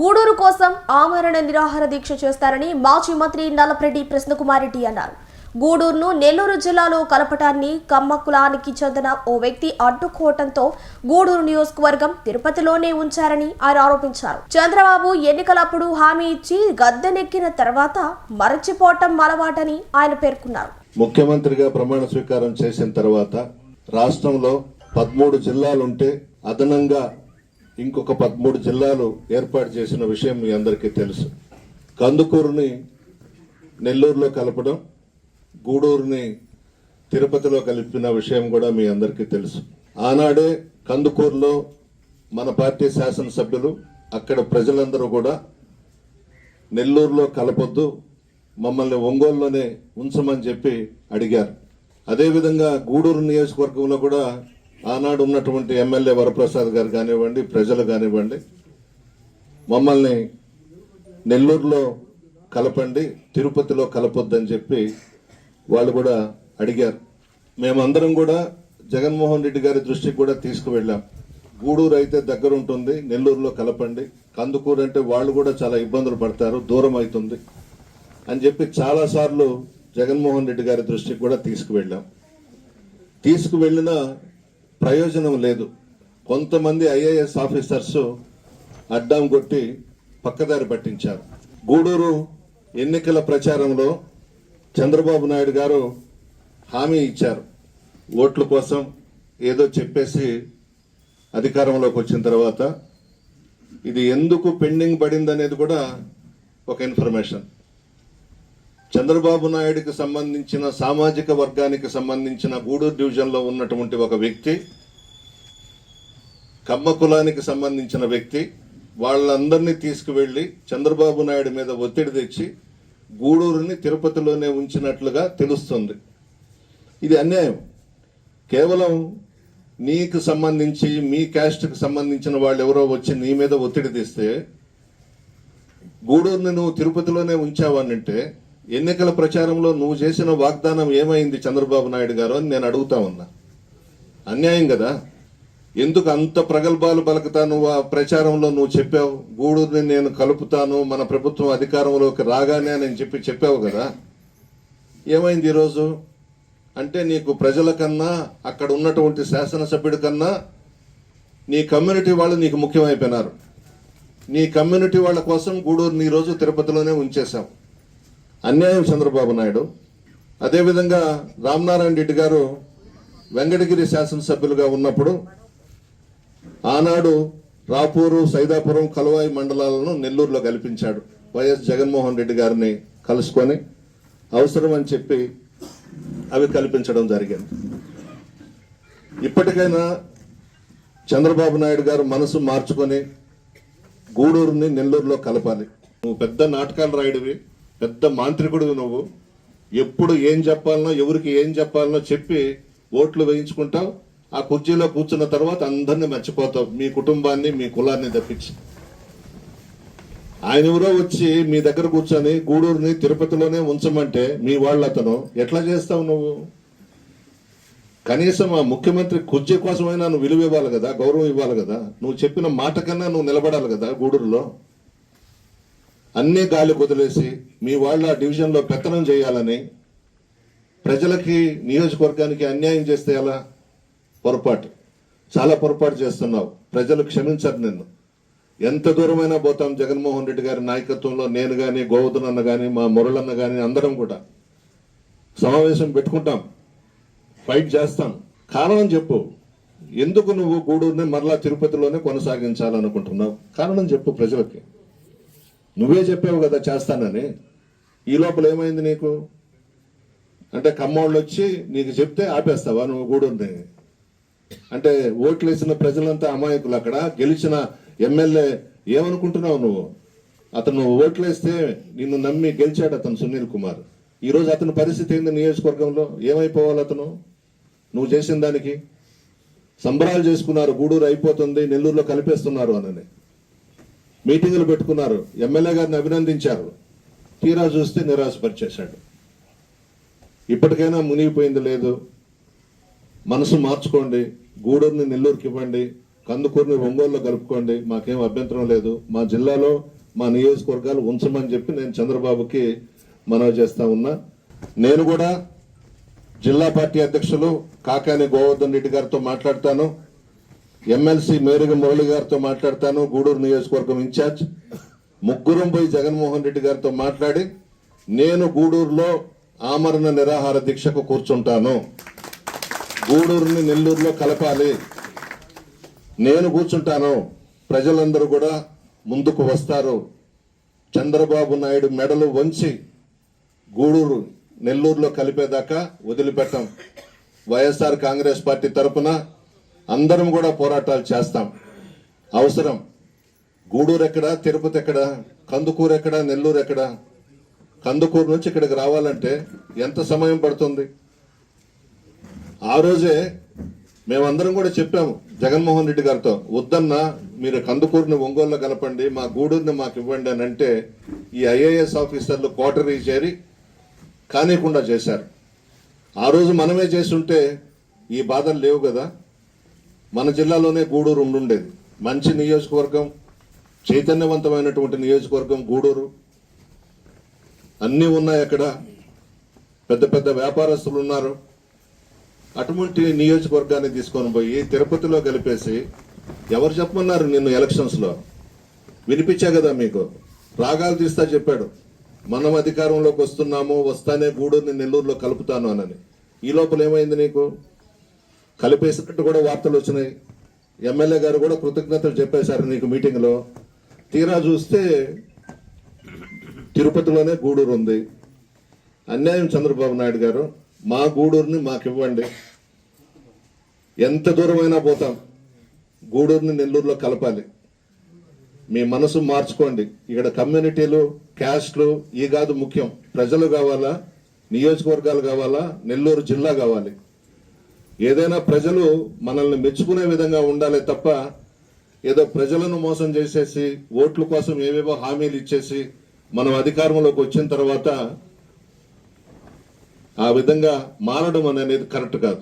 గూడూరు కోసం ఆమరణ నిరాహార దీక్ష చేస్తారని మాజీ మంత్రి నల్లపరెడ్డి ప్రశ్నకుమారెడ్డి అన్నారు. గూడూరును నెల్లూరు జిల్లాలో కలపటాన్ని కమ్మ కులానికి చెందిన ఓ వ్యక్తి అడ్డుకోవటంతో గూడూరు నియోజకవర్గం తిరుపతిలోనే ఉంచారని ఆయన ఆరోపించారు. చంద్రబాబు ఎన్నికలప్పుడు హామీ ఇచ్చి గద్దెనెక్కిన తర్వాత మరచిపోవటం అలవాటని ఆయన పేర్కొన్నారు. ముఖ్యమంత్రిగా ప్రమాణ స్వీకారం చేసిన తర్వాత రాష్ట్రంలో పదమూడు జిల్లాలుంటే అదనంగా ఇంకొక పదమూడు జిల్లాలు ఏర్పాటు చేసిన విషయం మీ అందరికీ తెలుసు. కందుకూరుని నెల్లూరులో కలపడం గూడూరుని తిరుపతిలో కలిపిన విషయం కూడా మీ అందరికీ తెలుసు. ఆనాడే కందుకూరులో మన పార్టీ శాసనసభ్యులు అక్కడ ప్రజలందరూ కూడా నెల్లూరులో కలపొద్దు మమ్మల్ని ఒంగోలులోనే ఉంచమని చెప్పి అడిగారు. అదేవిధంగా గూడూరు నియోజకవర్గంలో కూడా ఆనాడు ఉన్నటువంటి ఎమ్మెల్యే వరప్రసాద్ గారు కానివ్వండి ప్రజలు కానివ్వండి మమ్మల్ని నెల్లూరులో కలపండి తిరుపతిలో కలపొద్దని చెప్పి వాళ్ళు కూడా అడిగారు. మేమందరం కూడా జగన్మోహన్ రెడ్డి గారి దృష్టికి కూడా తీసుకువెళ్ళాం. గూడూరు అయితే దగ్గర ఉంటుంది నెల్లూరులో కలపండి. కందుకూరు అంటే వాళ్ళు కూడా చాలా ఇబ్బందులు పడతారు దూరం అవుతుంది అని చెప్పి చాలాసార్లు జగన్మోహన్ రెడ్డి గారి దృష్టికి కూడా తీసుకువెళ్ళాం. తీసుకువెళ్ళిన ప్రయోజనం లేదు. కొంతమంది ఐఏఎస్ ఆఫీసర్స్ అడ్డం కొట్టి పక్కదారి పట్టించారు. గూడూరు ఎన్నికల ప్రచారంలో చంద్రబాబు నాయుడు గారు హామీ ఇచ్చారు. ఓట్ల కోసం ఏదో చెప్పేసి అధికారంలోకి వచ్చిన తర్వాత ఇది ఎందుకు పెండింగ్ పడింది అనేది కూడా ఒక ఇన్ఫర్మేషన్. చంద్రబాబు నాయుడికి సంబంధించిన సామాజిక వర్గానికి సంబంధించిన గూడూరు డివిజన్లో ఉన్నటువంటి ఒక వ్యక్తి కమ్మ కులానికి సంబంధించిన వ్యక్తి వాళ్ళందరినీ తీసుకువెళ్ళి చంద్రబాబు నాయుడు మీద ఒత్తిడి తెచ్చి గూడూరుని తిరుపతిలోనే ఉంచినట్లుగా తెలుస్తుంది. ఇది అన్యాయం. కేవలం నీకు సంబంధించి మీ క్యాస్ట్కి సంబంధించిన వాళ్ళు ఎవరో వచ్చి నీ మీద ఒత్తిడి తీస్తే గూడూరుని నువ్వు తిరుపతిలోనే ఉంచావనంటే ఎన్నికల ప్రచారంలో నువ్వు చేసిన వాగ్దానం ఏమైంది చంద్రబాబు నాయుడు గారు అని నేను అడుగుతా ఉన్నా. అన్యాయం కదా? ఎందుకు అంత ప్రగల్భాలు పలుకుతా నువ్వు ఆ ప్రచారంలో నువ్వు చెప్పావు గూడూరుని నేను కలుపుతాను మన ప్రభుత్వం అధికారంలోకి రాగానే అని చెప్పి చెప్పావు కదా? ఏమైంది ఈరోజు? అంటే నీకు ప్రజల కన్నా అక్కడ ఉన్నటువంటి శాసనసభ్యుడి కన్నా నీ కమ్యూనిటీ వాళ్ళు నీకు ముఖ్యమైపోయినారు. నీ కమ్యూనిటీ వాళ్ళ కోసం గూడూరుని ఈరోజు తిరుపతిలోనే ఉంచేశాం అన్యాయం చంద్రబాబు నాయుడు. అదేవిధంగా రామనారాయణ రెడ్డి గారు వెంకటగిరి శాసనసభ్యులుగా ఉన్నప్పుడు ఆనాడు రాపూరు సైదాపురం కలువాయి మండలాలను నెల్లూరులో కల్పించాడు వైఎస్ జగన్మోహన్ రెడ్డి గారిని కలుసుకొని అవసరం అని చెప్పి అవి కల్పించడం జరిగింది. ఇప్పటికైనా చంద్రబాబు నాయుడు గారు మనసు మార్చుకొని గూడూరుని నెల్లూరులో కలపాలి. నువ్వు పెద్ద నాటకాలు రాయుడివి. పెద్ద మాంత్రికుడు నువ్వు. ఎప్పుడు ఏం చెప్పాలనో ఎవరికి ఏం చెప్పాలనో చెప్పి ఓట్లు వేయించుకుంటావు. ఆ కుర్చీలో కూర్చున్న తర్వాత అందరిని మర్చిపోతావు. మీ కుటుంబాన్ని మీ కులాన్ని తప్పించి. ఆయన ఎవరో వచ్చి మీ దగ్గర కూర్చొని గూడూరుని తిరుపతిలోనే ఉంచమంటే మీ వాళ్ళు అతను. ఎట్లా చేస్తావు నువ్వు? కనీసం ఆ ముఖ్యమంత్రి కుర్చీ కోసమైనా నువ్వు విలువ ఇవ్వాలి కదా గౌరవం ఇవ్వాలి కదా. నువ్వు చెప్పిన మాట కన్నా నువ్వు నిలబడాలి కదా గూడూరులో. అన్ని గాలి కుదిలేసి మీ వాళ్ళ డివిజన్లో పెత్తనం చేయాలని ప్రజలకి నియోజకవర్గానికి అన్యాయం చేస్తే ఎలా? పొరపాటు. చాలా పొరపాటు చేస్తున్నావు. ప్రజలు క్షమించరు నిన్ను. ఎంత దూరమైనా పోతాం జగన్మోహన్ రెడ్డి గారి నాయకత్వంలో. నేను కానీ గోవర్ధన్ అన్న కానీ మా మురళన్న కానీ అందరం కూడా. సమావేశం పెట్టుకుంటాం. ఫైట్ చేస్తాం. కారణం చెప్పు. ఎందుకు నువ్వు గూడూరుని మరలా తిరుపతిలోనే కొనసాగించాలనుకుంటున్నావు? కారణం చెప్పు ప్రజలకి. నువ్వే చెప్పావు కదా చేస్తానని. ఈ లోపల ఏమైంది నీకు? అంటే కమ్మోళ్ళు వచ్చి నీకు చెప్తే ఆపేస్తావా? నువ్వు గూడూరుని అంటే ఓట్లు వేసిన ప్రజలంతా అమాయకులు అక్కడ. గెలిచిన ఎమ్మెల్యే ఏమనుకుంటున్నావు నువ్వు? అతను ఓట్లు వేస్తే నిన్ను నమ్మి గెలిచాడు అతను సునీల్ కుమార్. ఈరోజు అతని పరిస్థితి ఏంది నియోజకవర్గంలో? ఏమైపోవాలి అతను? నువ్వు చేసిన దానికి? సంబరాలు చేసుకున్నారు గూడూరు అయిపోతుంది నెల్లూరులో కలిపేస్తున్నారు అనని మీటింగులు పెట్టుకున్నారు. ఎమ్మెల్యే గారిని అభినందించారు. తీరా చూస్తే నిరాశపరిచేశాడు. ఇప్పటికైనా మునిగిపోయింది లేదు. మనసు మార్చుకోండి. గూడూరుని నెల్లూరుకి ఇవ్వండి. కందుకూరుని ఒంగోలులో కలుపుకోండి. మాకేం అభ్యంతరం లేదు. మా జిల్లాలో మా నియోజకవర్గాలు ఉంచమని చెప్పి నేను చంద్రబాబుకి మనవి చేస్తా ఉన్నా. నేను కూడా జిల్లా పార్టీ అధ్యక్షులు కాకాని గోవర్ధన్ రెడ్డి గారితో మాట్లాడతాను. ఎమ్మెల్సీ మేరుగ మురళి గారితో మాట్లాడతాను గూడూరు నియోజకవర్గం ఇన్ఛార్జ్. ముగ్గురం పోయి జగన్మోహన్ రెడ్డి గారితో మాట్లాడి నేను గూడూరులో ఆమరణ నిరాహార దీక్షకు కూర్చుంటాను. గూడూరుని నెల్లూరులో కలపాలి. నేను కూర్చుంటాను. ప్రజలందరూ కూడా ముందుకు వస్తారు. చంద్రబాబు నాయుడు మెడలు వంచి గూడూరు నెల్లూరులో కలిపేదాకా వదిలిపెట్టం. వైఎస్ఆర్ కాంగ్రెస్ పార్టీ తరపున అందరం కూడా పోరాటాలు చేస్తాం. అవసరం. గూడూరు ఎక్కడ తిరుపతి ఎక్కడ కందుకూరు ఎక్కడ నెల్లూరు ఎక్కడ? కందుకూరు నుంచి ఇక్కడికి రావాలంటే ఎంత సమయం పడుతుంది? ఆ రోజే మేమందరం కూడా చెప్పాము జగన్మోహన్ రెడ్డి గారితో వద్దన్నా మీరు కందుకూరుని ఒంగోలులో కలపండి మా గూడూరుని మాకు ఇవ్వండి అని అంటే ఈ ఐఏఎస్ ఆఫీసర్లు కోటరీ చేరి కానీకుండా చేశారు. ఆ రోజు మనమే చేస్తుంటే ఈ బాధలు లేవు కదా? మన జిల్లాలోనే గూడూరు ఉండుండేది. మంచి నియోజకవర్గం చైతన్యవంతమైనటువంటి నియోజకవర్గం గూడూరు. అన్నీ ఉన్నాయి అక్కడ. పెద్ద పెద్ద వ్యాపారస్తులు ఉన్నారు. అటువంటి నియోజకవర్గాన్ని తీసుకొని పోయి తిరుపతిలో కలిపేసి ఎవరు చెప్పమన్నారు నిన్ను ఎలక్షన్స్లో? వినిపించా కదా మీకు? రాగాలు తీస్తా చెప్పాడు. మనం అధికారంలోకి వస్తున్నాము వస్తానే గూడూరుని నెల్లూరులో కలుపుతాను అనని ఈ లోపల ఏమైంది నీకు? కలిపేసినట్టు కూడా వార్తలు వచ్చినాయి. ఎమ్మెల్యే గారు కూడా కృతజ్ఞతలు చెప్పేశారు నీకు మీటింగ్లో. తీరా చూస్తే తిరుపతిలోనే గూడూరు ఉంది. అన్యాయం చంద్రబాబు నాయుడు గారు మా గూడూరుని మాకు ఇవ్వండి ఎంత దూరమైనా పోతాం. గూడూరుని నెల్లూరులో కలపాలి. మీ మనసు మార్చుకోండి. ఇక్కడ కమ్యూనిటీలు క్యాస్ట్లు ఈ కాదు ముఖ్యం. ప్రజలు కావాలా? నియోజకవర్గాలు కావాలా? నెల్లూరు జిల్లా కావాలి. ఏదైనా ప్రజలు మనల్ని మెచ్చుకునే విధంగా ఉండాలి తప్ప ఏదో ప్రజలను మోసం చేసేసి ఓట్ల కోసం ఏవేవో హామీలు ఇచ్చేసి మనం అధికారంలోకి వచ్చిన తర్వాత ఆ విధంగా మారడం అనేది కరెక్ట్ కాదు.